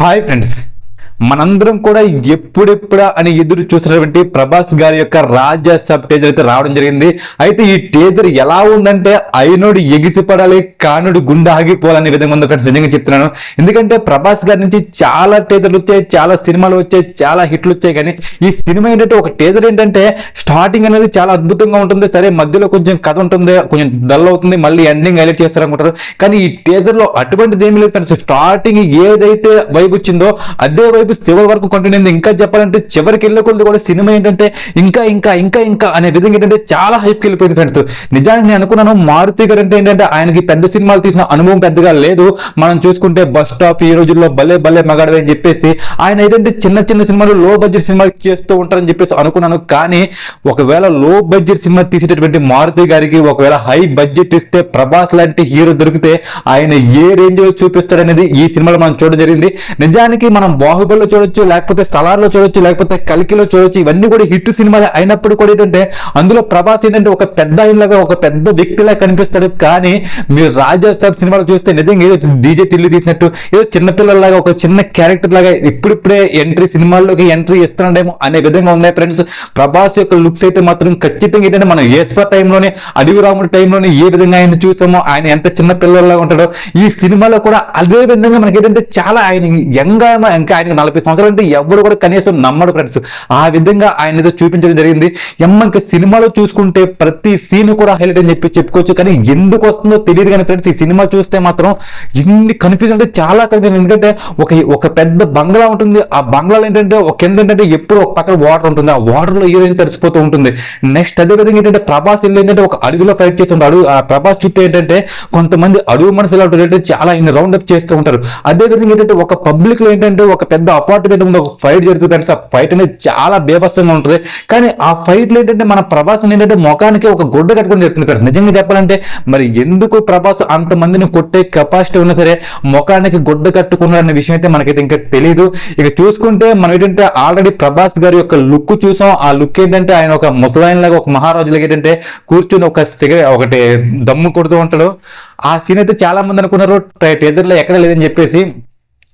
Hi friends మనందరం కూడా ఎప్పుడెప్పుడా అని ఎదురు చూసినటువంటి ప్రభాస్ గారి యొక్క రాజా సబ్ టేజర్ అయితే రావడం జరిగింది. అయితే ఈ టేజర్ ఎలా ఉందంటే అయినోడు ఎగిసిపడాలి కానుడు గుండె ఆగిపోవాలనే విధంగా ఉంది ఫ్రెండ్స్. నిజంగా చెప్తున్నాను. ఎందుకంటే ప్రభాస్ గారి నుంచి చాలా టేజర్లు వచ్చాయి చాలా సినిమాలు వచ్చాయి చాలా హిట్లు వచ్చాయి. కానీ ఈ సినిమా ఏంటంటే ఒక టేజర్ ఏంటంటే స్టార్టింగ్ అనేది చాలా అద్భుతంగా ఉంటుంది. సరే మధ్యలో కొంచెం కథ ఉంటుంది కొంచెం డల్ అవుతుంది మళ్ళీ ఎండింగ్ హైలైట్ చేస్తారనుకుంటారు. కానీ ఈ టేజర్లో అటువంటిది ఏమి లేదు ఫ్రెండ్స్. స్టార్టింగ్ ఏదైతే వైపు వచ్చిందో అదే వైపు చివరి వరకు కంటిన్యూ అయింది. ఇంకా చెప్పాలంటే చివరికి వెళ్ళే కొద్ది కూడా సినిమా ఏంటంటే ఇంకా ఇంకా ఇంకా ఇంకా అనే విధంగా ఏంటంటే చాలా హైప్కి వెళ్ళిపోయింది ఫ్రెండ్స్ నిజానికి నేను అనుకున్నాను మారుతి గారు అంటే ఏంటంటే ఆయనకి పెద్ద సినిమాలు తీసిన అనుభవం పెద్దగా లేదు. మనం చూసుకుంటే బస్ స్టాప్ ఈ రోజుల్లో భలే భలే మగాడవే అని చెప్పేసి ఆయన ఏంటంటే చిన్న చిన్న సినిమాలు లో బడ్జెట్ సినిమాలు చేస్తూ ఉంటారని చెప్పేసి అనుకున్నాను. కానీ ఒకవేళ లో బడ్జెట్ సినిమా తీసేటటువంటి మారుతి గారికి ఒకవేళ హై బడ్జెట్ ఇస్తే ప్రభాస్ లాంటి హీరో దొరికితే ఆయన ఏ రేంజ్లో చూపిస్తాడనేది ఈ సినిమాలో మనం చూడడం జరిగింది. నిజానికి మనం బాహుబలిలో చూడొచ్చు లేకపోతే సలార్లో చూడొచ్చు లేకపోతే కలికిలో చూడొచ్చు ఇవన్నీ కూడా హిట్ సినిమాలు అయినప్పుడు కూడా ఏంటంటే అందులో ప్రభాస్ ఏంటంటే ఒక పెద్ద ఆయనలాగా ఒక పెద్ద వ్యక్తిలా కనిపిస్తాడు. కానీ మీరు రాజా సాబ్ సినిమాలో చూస్తే నిజంగా ఏదో డీజే టిల్లు తీసినట్టు ఏదో చిన్నపిల్లలాగా ఒక చిన్న క్యారెక్టర్ లాగా ఇప్పుడిప్పుడే ఎంట్రీ సినిమాల్లోకి ఎంట్రీ ఇస్తున్నాడేమో అనే విధంగా ఉన్నాయి ఫ్రెండ్స్ ప్రభాస్ యొక్క లుక్స్ అయితే మాత్రం ఖచ్చితంగా ఏంటంటే మనం ఏస్వర్ టైంలోనే అడవి రాముడి టైంలోనే ఏ విధంగా ఆయన చూసామో ఆయన ఎంత చిన్న పిల్లలాగా ఉంటాడో ఈ సినిమాలో కూడా అదే విధంగా మనకి ఏంటంటే చాలా ఆయన యంగ్ ఇంకా ఆయన నలభై సంవత్సరాలు అంటే ఎవరు కూడా కనీసం నమ్మడు ఫ్రెండ్స్. ఆ విధంగా ఆయన ఏదో చూపించడం జరిగింది. ఎమ్మ సినిమాలో చూసుకుంటే ప్రతి సీన్ కూడా హైలైట్ అని చెప్పి చెప్పుకోవచ్చు. కానీ ఎందుకు వస్తుందో తెలియదు కానీ ఫ్రెండ్స్ ఈ సినిమా చూస్తే మాత్రం ఇన్ని కన్ఫ్యూజన్ అంటే చాలా కన్ఫ్యూజన్ ఎందుకంటే ఒక ఒక పెద్ద బంగ్లా ఉంటుంది. ఆ బంగ్లాలో ఏంటంటే ఒక కింద ఏంటంటే ఎప్పుడు ఒక పక్కన వాటర్ ఉంటుంది. ఆ వాటర్లో హీరోయిన్ తడిసిపోతూ ఉంటుంది. నెక్స్ట్ అదే విధంగా ఏంటంటే ప్రభాస్ ఇల్లు ఏంటంటే ఒక అడవిలో ఫైట్ చేస్తుంటాడు అడుగు ఆ ప్రభాస్ చుట్టూ ఏంటంటే కొంతమంది అడుగు మనసులో ఉంటారు చాలా ఇన్ని రౌండ్ అప్ చేస్తూ ఉంటారు. అదే విధంగా ఏంటంటే ఒక పబ్లిక్లో ఏంటంటే ఒక పెద్ద అపార్ట్మెంట్ ముందు ఒక ఫైట్ జరుగుతుంది ఆ ఫైట్ అనేది చాలా బేభత్సంగా ఉంటుంది. కానీ ఆ ఫైట్లో ఏంటంటే మన ప్రభాస్ ఏంటంటే ముఖానికి ఒక గుడ్డ కట్టుకొని జరుగుతుంది ఫ్రెండ్స్ నిజంగా చెప్పాలంటే మరి ఎందుకు ప్రభాస్ అంతమందిని కొట్టే కెపాసిటీ ఉన్నా సరే ముఖానికి గుడ్డ కట్టుకున్నారు అనే విషయం అయితే మనకైతే ఇంకా తెలియదు ఇక చూసుకుంటే మనం ఏంటంటే ఆల్రెడీ ప్రభాస్ గారి యొక్క లుక్ చూసాం. ఆ లుక్ ఏంటంటే ఆయన ఒక ముసలాయన లాగా ఒక మహారాజు లాగా ఏంటంటే కూర్చుని ఒక సిగరెట్ ఒకటి దమ్ము కొడుతూ ఉంటాడు. ఆ సీన్ అయితే చాలా మంది అనుకున్నారు. టేజర్లో ఎక్కడ లేదని చెప్పేసి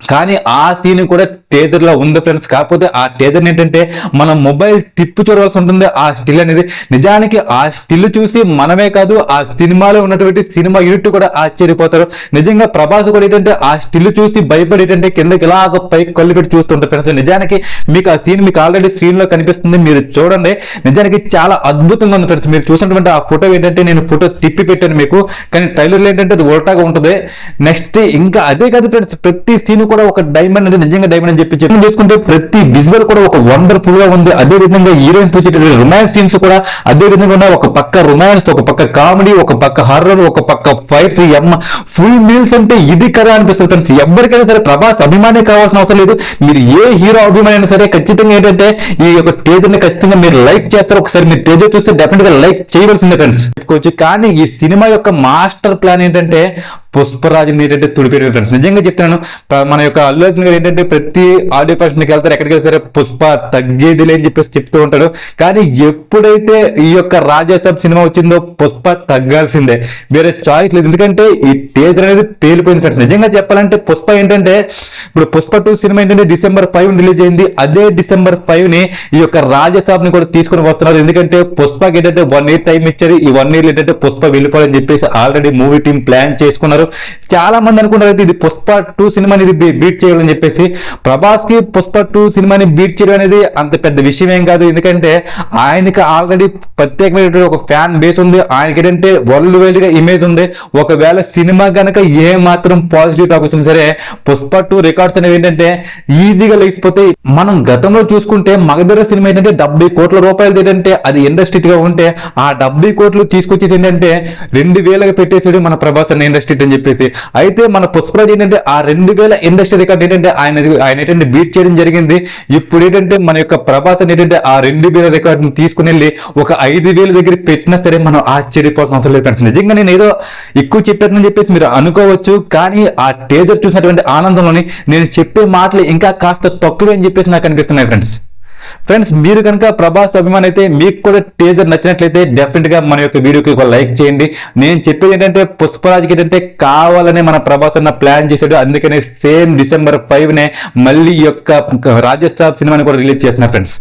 కానీ ఆ సీన్ కూడా టేజర్లో ఉంది ఫ్రెండ్స్ కాకపోతే ఆ టేజర్ ఏంటంటే మనం మొబైల్ తిప్పి చూడవలసి ఉంటుంది. ఆ స్టిల్ అనేది నిజానికి ఆ స్టిల్ చూసి మనమే కాదు ఆ సినిమాలో ఉన్నటువంటి సినిమా యూనిట్ కూడా ఆశ్చర్యపోతారు. నిజంగా ప్రభాస్ కూడా ఏంటంటే ఆ స్టిల్ చూసి భయపడి ఏంటంటే కిందకి ఇలాగ పైకి కళ్ళు పెట్టి చూస్తుంటారు ఫ్రెండ్స్ నిజానికి మీకు ఆ సీన్ మీకు ఆల్రెడీ స్క్రీన్లో కనిపిస్తుంది. మీరు చూడండి. నిజానికి చాలా అద్భుతంగా ఉంది ఫ్రెండ్స్ మీరు చూసినటువంటి ఆ ఫోటో ఏంటంటే నేను ఫోటో తిప్పి పెట్టాను మీకు. కానీ ట్రైలర్ ఏంటంటే అది ఉల్టాగా ఉంటుంది. నెక్స్ట్ ఇంకా అదే కాదు ఫ్రెండ్స్ ప్రతి సీన్ కూడా ఒక డైమండ్ అనేది నిజంగా డైమండ్ అని చెప్పి చెప్పి చూసుకుంటే ప్రతి విజువల్ కూడా ఒక వండర్ఫుల్గా ఉంది. అదే విధంగా హీరోయిన్స్ వచ్చేటటువంటి రొమాన్స్ సీన్స్ కూడా అదే విధంగా ఉన్నాయి. ఒక పక్క రొమాన్స్ ఒక పక్క కామెడీ ఒక పక్క హర్రర్ ఒక పక్క ఫైట్స్ ఎమ్మ ఫుల్ మీల్స్ అంటే ఇది కదా అనిపిస్తుంది ఫ్రెండ్స్ ఎవరికైనా సరే ప్రభాస్ అభిమాని కావాల్సిన అవసరం లేదు. మీరు ఏ హీరో అభిమాని అయినా సరే ఖచ్చితంగా ఏంటంటే ఈ యొక్క టేజర్ని ఖచ్చితంగా మీరు లైక్ చేస్తారు. ఒకసారి మీరు టేజర్ చూస్తే డెఫినెట్గా లైక్ చేయవలసిందే ఫ్రెండ్స్ చెప్పుకోవచ్చు. కానీ ఈ సినిమా యొక్క మాస్టర్ ప్లాన్ ఏంటంటే పుష్పరాజుని ఏంటంటే తుడిపేయడం ఫ్రెండ్స్. నిజంగా చెప్తున్నాను మన యొక్క అల్లు అర్జున్ గారు ఏంటంటే ప్రతి ఆడియో ఫంక్షన్కి వెళ్తారు ఎక్కడికి వెళ్తారు పుష్ప తగ్గేది లేని చెప్పేసి చెప్తూ ఉంటాడు. కానీ ఎప్పుడైతే ఈ యొక్క రాజాసాబ్ సినిమా వచ్చిందో పుష్ప తగ్గాల్సిందే. వేరే చాయిస్ లేదు. ఎందుకంటే ఈ టీజర్ అనేది పేలిపోయింది ఫ్రెండ్స్. నిజంగా చెప్పాలంటే పుష్ప ఏంటంటే ఇప్పుడు పుష్ప టూ సినిమా ఏంటంటే డిసెంబర్ ఫైవ్ రిలీజ్ అయింది. అదే డిసెంబర్ ఫైవ్ని ఈ యొక్క రాజసాబ్ని కూడా తీసుకొని వస్తున్నారు. ఎందుకంటే పుష్పకి ఏంటంటే వన్ ఇయర్ టైం ఇచ్చారు. ఈ వన్ ఇయర్ ఏంటంటే పుష్ప వెళ్ళిపోవాలని చెప్పేసి ఆల్రెడీ మూవీ టీం ప్లాన్ చేసుకున్నారు. చాలా మంది అనుకుంటారు అయితే ఇది పుష్ప టూ సినిమాని ఇది బీట్ చేయాలని చెప్పేసి. ప్రభాస్కి పుష్ప టూ సినిమాని బీట్ చేయడం అనేది అంత పెద్ద విషయం ఏం కాదు. ఎందుకంటే ఆయనకి ఆల్రెడీ ప్రత్యేకమైనటువంటి ఒక ఫ్యాన్ బేస్ ఉంది. ఆయనకి ఏంటంటే వరల్డ్ వైడ్గా ఇమేజ్ ఉంది. ఒకవేళ సినిమా కనుక ఏ మాత్రం పాజిటివ్ టాక్ వచ్చినా సరే పుష్ప టూ రికార్డ్స్ అనేవి ఏంటంటే ఈజీగా లేకపోతే మనం గతంలో చూసుకుంటే మగధర సినిమా ఏంటంటే డెబ్బై కోట్ల రూపాయలు ఏంటంటే అది ఇండస్ట్రీ గా ఉంటే ఆ డెబ్బై కోట్లు తీసుకొచ్చేసి ఏంటంటే రెండు వేలకు పెట్టేసాడు మన ప్రభాస్ అనే ఇండస్ట్రీ అని చెప్పేసి. అయితే మన పుష్పరాజ్ ఏంటంటే ఆ రెండు వేల ఇండస్ట్రీ రికార్డ్ ఏంటంటే ఆయన ఆయన ఏంటంటే బీట్ చేయడం జరిగింది. ఇప్పుడు ఏంటంటే మన యొక్క ప్రభాస్ ఏంటంటే ఆ రెండు వేల రికార్డుని తీసుకుని వెళ్ళి ఒక ఐదు వేల దగ్గర పెట్టినా సరే మనం ఆశ్చర్యపోవాల్సిన అవసరం లేదు ఫ్రెండ్స్. నిజంగా నేను ఏదో ఎక్కువ చెప్పానని చెప్పేసి మీరు అనుకోవచ్చు కానీ ఆ టేజర్ చూసినటువంటి ఆనందంలోని నేను చెప్పే మాటలు ఇంకా కాస్త తక్కువే అని చెప్పేసి నాకు అనిపిస్తున్నాయి ఫ్రెండ్స్. ఫ్రెండ్స్ మీరు కనుక ప్రభాస్ అభిమాన్ అయితే మీకు కూడా టీజర్ నచ్చినట్లయితే డెఫినెట్గా మన యొక్క వీడియోకి ఒక లైక్ చేయండి. నేను చెప్పేది ఏంటంటే పుష్పరాజ్కి ఏంటంటే కావాలని మన ప్రభాస్ అన్న ప్లాన్ చేశాడు. అందుకనే సేమ్ డిసెంబర్ ఫైవ్ నే మళ్ళీ యొక్క రాజస్థాన్ సినిమాని కూడా రిలీజ్ చేస్తున్నారు ఫ్రెండ్స్